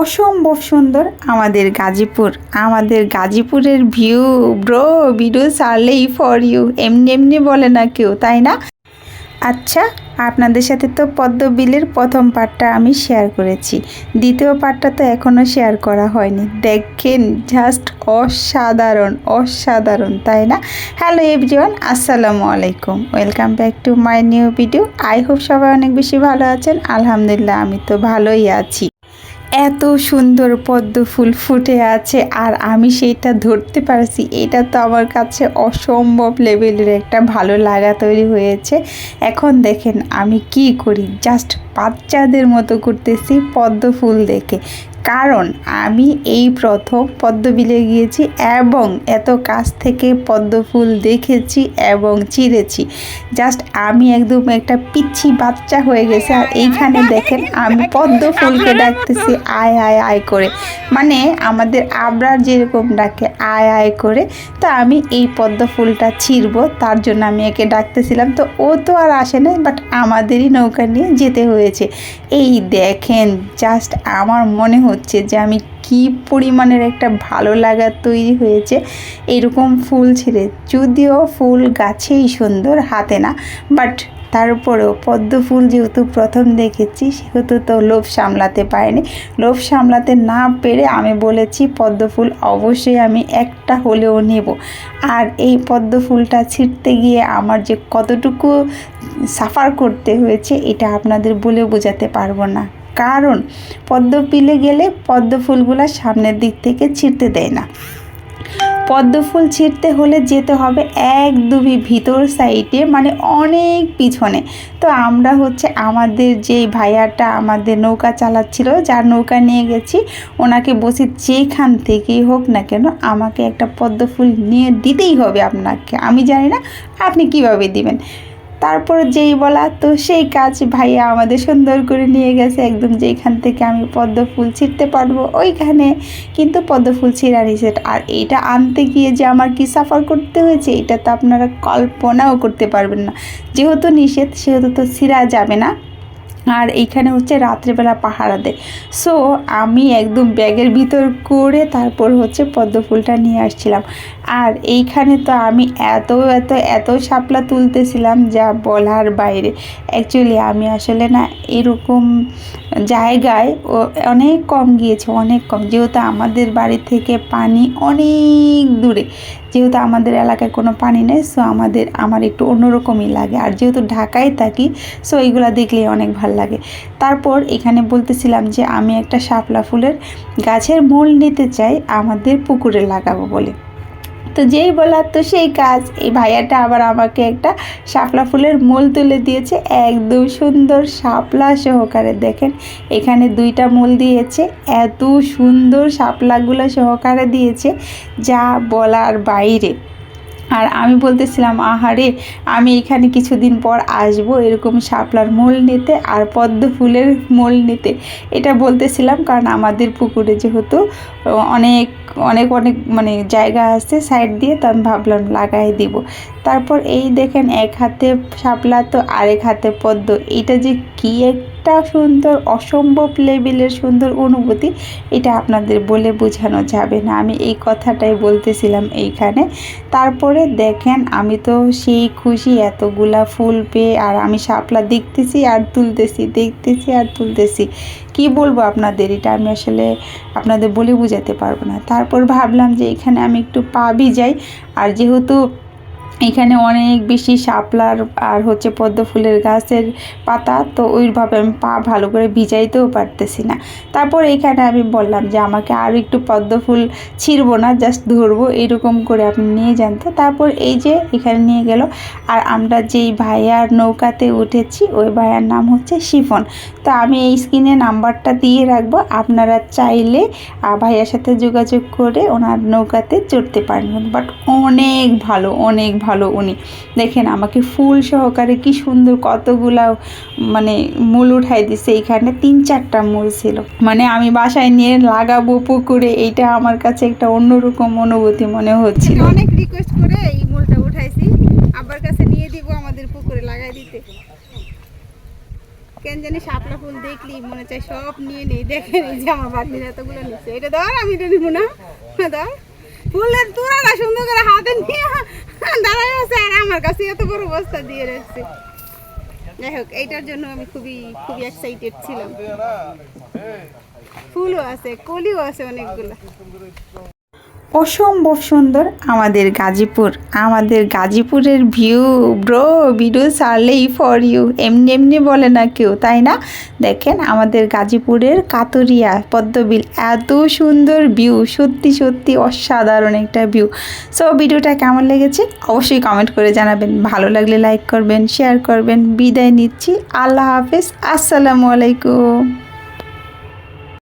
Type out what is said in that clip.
অসম্ভব সুন্দর আমাদের গাজীপুর, আমাদের গাজীপুরের ভিউ ব্রো ভিডিও সারলেই ফর ইউ এমনি এমনি বলে না কেউ, তাই না? আচ্ছা আপনাদের সাথে তো পদ্ম বিলের প্রথম পার্টটা আমি শেয়ার করেছি, দ্বিতীয় পার্টটা তো এখনও শেয়ার করা হয়নি, দেখেন জাস্ট অসাধারণ অসাধারণ, তাই না? হ্যালো এভরিওয়ান আসসালামু আলাইকুম welcome back to my new video I hope সবাই অনেক বেশি ভালো আছেন, আলহামদুলিল্লাহ, আমি তো ভালোই আছি। এত সুন্দর পদ্ম ফুল ফুটে আছে আর আমি সেইটা ধরতে পারছি। এটা তো আমার কাছে অসম্ভব লেভেলের একটা ভালো লাগা তৈরি হয়েছে। এখন দেখেন আমি কি করি? জাস্ট বাচ্চাদের মতো করতেছি পদ্ম ফুল দেখে। কারণ আমি এই প্রথম পদ্মবিলে গিয়েছি এবং এত কাছ থেকে পদ্ম ফুল দেখেছি এবং চিরেছি জাস্ট আমি একদম একটা পিচ্ছি বাচ্চা হয়ে গেছে আর এইখানে দেখেন আমি পদ্ম ফুলকে ডাকতেছি আয় আয় আয় করে। মানে আমাদের আবরার যেরকম ডাকে আয় আয় করে, তো আমি এই পদ্ম ফুলটা ছিঁড়বো, তার জন্য আমি একে ডাকতেছিলাম। তো ও তো আর আসে না বাট আমাদেরই নৌকা নিয়ে যেতে হয়েছে। এই দেখেন, জাস্ট আমার মনে হচ্ছে যে আমি কি পরিমাণের একটা ভালো লাগা তৈরি হয়েছে। এরকম ফুল ছিঁড়ে, যদিও ফুল গাছেই সুন্দর, হাতে না। বাট তারপরেও পদ্ম ফুল যেহেতু প্রথম দেখেছি, সেহেতু তো লোভ সামলাতে পারেনি। লোভ সামলাতে না পেরে আমি বলেছি, পদ্ম ফুল অবশ্যই আমি একটা হলেও নেব। আর এই পদ্ম ফুলটা ছিঁড়তে গিয়ে আমার যে কতটুকু সাফার করতে হয়েছে, এটা আপনাদের বলে বোঝাতে পারব না। কারণ পদ্ম পিলে গেলে পদ্ম ফুলগুলো সামনের দিক থেকে ছিঁড়তে দেয় না। পদ্ম ফুল ছিঁড়তে হলে যেতে হবে এক একদমই ভিতর সাইডে মানে অনেক পিছনে। তো আমরা হচ্ছে আমাদের যেই ভাইয়াটা আমাদের নৌকা চালাচ্ছিল, যার নৌকা নিয়ে গেছি, ওনাকে বসে যেখান থেকেই হোক না কেন আমাকে একটা পদ্ম ফুল নিয়ে দিতেই হবে আপনাকে। আমি জানি না আপনি কীভাবে দিবেন। তারপর যেই বলা, তো সেই কাজ ভাইয়া আমাদের সুন্দর করে নিয়ে গেছে। একদম যেখান থেকে আমি পদ্ম ফুল ছিঁড়তে পারব, ওইখানে কিন্তু পদ্ম ফুল ছিঁড়া নিষেধ আর এটা আনতে গিয়ে যে আমার কি সাফার করতে হয়েছে, এটা তো আপনারা কল্পনাও করতে পারবেন না। যেহেতু নিষেধ, সেহেতু তো ছিঁড়া যাবে না। আর এইখানে হচ্ছে রাত্রেবেলা পাহারা দেয় সো আমি একদম ব্যাগের ভিতর করে তারপর হচ্ছে পদ্ম ফুলটা নিয়ে আসছিলাম। আর এইখানে তো আমি এত এত এত শাপলা তুলতেছিলাম যা বলার বাইরে। অ্যাকচুয়ালি আমি আসলে না এরকম জায়গায় অনেক কম গিয়েছে, অনেক কম। যেহেতু আমাদের বাড়ি থেকে পানি অনেক দূরে, যেহেতু আমাদের এলাকায় কোনো পানি নেই সো আমাদের, আমার একটু অন্যরকমই লাগে। আর যেহেতু ঢাকায় থাকি সো এইগুলো দেখলেই অনেক ভালো লাগে। তারপর এখানে বলতেছিলাম যে, আমি একটা শাপলা ফুলের গাছের মূল নিতে চাই, আমাদের পুকুরে লাগাবো বলে। তো যেই বলার তো সেই কাজ। এই ভাইয়াটা আবার আমাকে একটা শাপলা ফুলের মূল তুলে দিয়েছে, একদম সুন্দর শাপলা সহকারে। দেখেন, এখানে দুইটা মূল দিয়েছে, এত সুন্দর শাপলাগুলো সহকারে দিয়েছে, যা বলার বাইরে। আর আমি বলতেছিলাম, আহারে, আমি এখানে কিছুদিন পর আসব এরকম শাপলার মূল নিতে আর পদ্ম ফুলের মূল নিতে। এটা বলতেছিলাম কারণ আমাদের পুকুরে যেহেতু অনেক অনেক অনেক মানে জায়গা আছে সাইড দিয়ে, তো আমি ভাবলাম লাগাই দিব। তারপর এই দেখেন, এক হাতে শাপলা তো আরেক হাতে পদ্ম। এটা যে কী একটা সুন্দর, অসম্ভব লেভেলের সুন্দর অনুভূতি এটা আপনাদের বলে বোঝানো যাবে না। আমি এই কথাটাই বলতেছিলাম এইখানে। তারপরে দেখেন, আমি তো সেই খুশি, এতগুলা ফুল পেয়ে আর আমি শাপলা দেখতেছি আর তুলতেছি, দেখতেছি আর তুলতেছি। কি বলব আপনাদের? এটা আমি আসলে আপনাদের বলে বোঝাতে পারব না। তারপর ভাবলাম যে এখানে আমি একটু পা ভিজাই। আর যেহেতু এখানে অনেক বেশি শাপলার আর হচ্ছে পদ্ম ফুলের গাছের পাতা, তো ওইভাবে আমি পা ভালো করে ভিজাইতেও পারতেছি না। তারপর এখানে আমি বললাম যে, আমাকে আরও একটু পদ্ম ফুল ছিঁড়বো না, জাস্ট ধরবো। এরকম করে আপনি নিয়ে যান। তো তারপর এই যে এখানে নিয়ে গেল। আর আমরা যেই ভাইয়ার নৌকাতে উঠেছি, ওই ভাইয়ার নাম হচ্ছে শিফন। তো আমি এই স্ক্রিনে নাম্বারটা দিয়ে রাখব। আপনারা চাইলে ভাইয়ার সাথে যোগাযোগ করে ওনার নৌকাতে চড়তে পারেন বাট অনেক ভালো, অনেক ভালো উনি। দেখেন আমাকে ফুল সহকারে কি সুন্দর কতগুলা মানে মূল উঠাই দিছে। এইখানে তিন চারটা মূল ছিল। মানে আমি বাসায় নিয়ে লাগাবো পুকুরে, এইটা আমার কাছে একটা অন্যরকম অনুভূতি মনে হচ্ছিল। অনেক রিকোয়েস্ট করে এই মূলটা উঠাইছি। আবার কাছে নিয়ে দিব আমাদের পুকুরে লাগাই দিতে। কেন জানি শাপলা ফুল দেখলি, মনে চাই সব নিয়ে নেই। দেখে নেই যে আমার এতগুলো নিচ্ছে এটা ধর, আমি এটা নিবো না। ধর। ফুলের তুরাটা সুন্দর করে হাতে নিয়ে দাঁড়ায় আছে আর আমার কাছে এত বড় বস্তা দিয়ে রাখছে। যাই হোক, এইটার জন্য আমি খুবই খুবই এক্সাইটেড ছিলাম। ফুলও আছে, কলিও আছে অনেকগুলো। অসম্ভব সুন্দর আমাদের গাজীপুর। আমাদের গাজীপুরের ভিউ ব্রো ভিডিও ছাড়লেই ফর ইউ এমনি এমনি বলে না কেউ, তাই না? দেখেন আমাদের গাজীপুরের কাতরিয়া পদ্মবিল, এত সুন্দর ভিউ সত্যি সত্যি অসাধারণ একটা ভিউ সো ভিডিওটা কেমন লেগেছে? অবশ্যই কমেন্ট করে জানাবেন। ভালো লাগলে লাইক করবেন শেয়ার করবেন। বিদায় নিচ্ছি। আল্লাহ হাফেজ। আসসালামু আলাইকুম।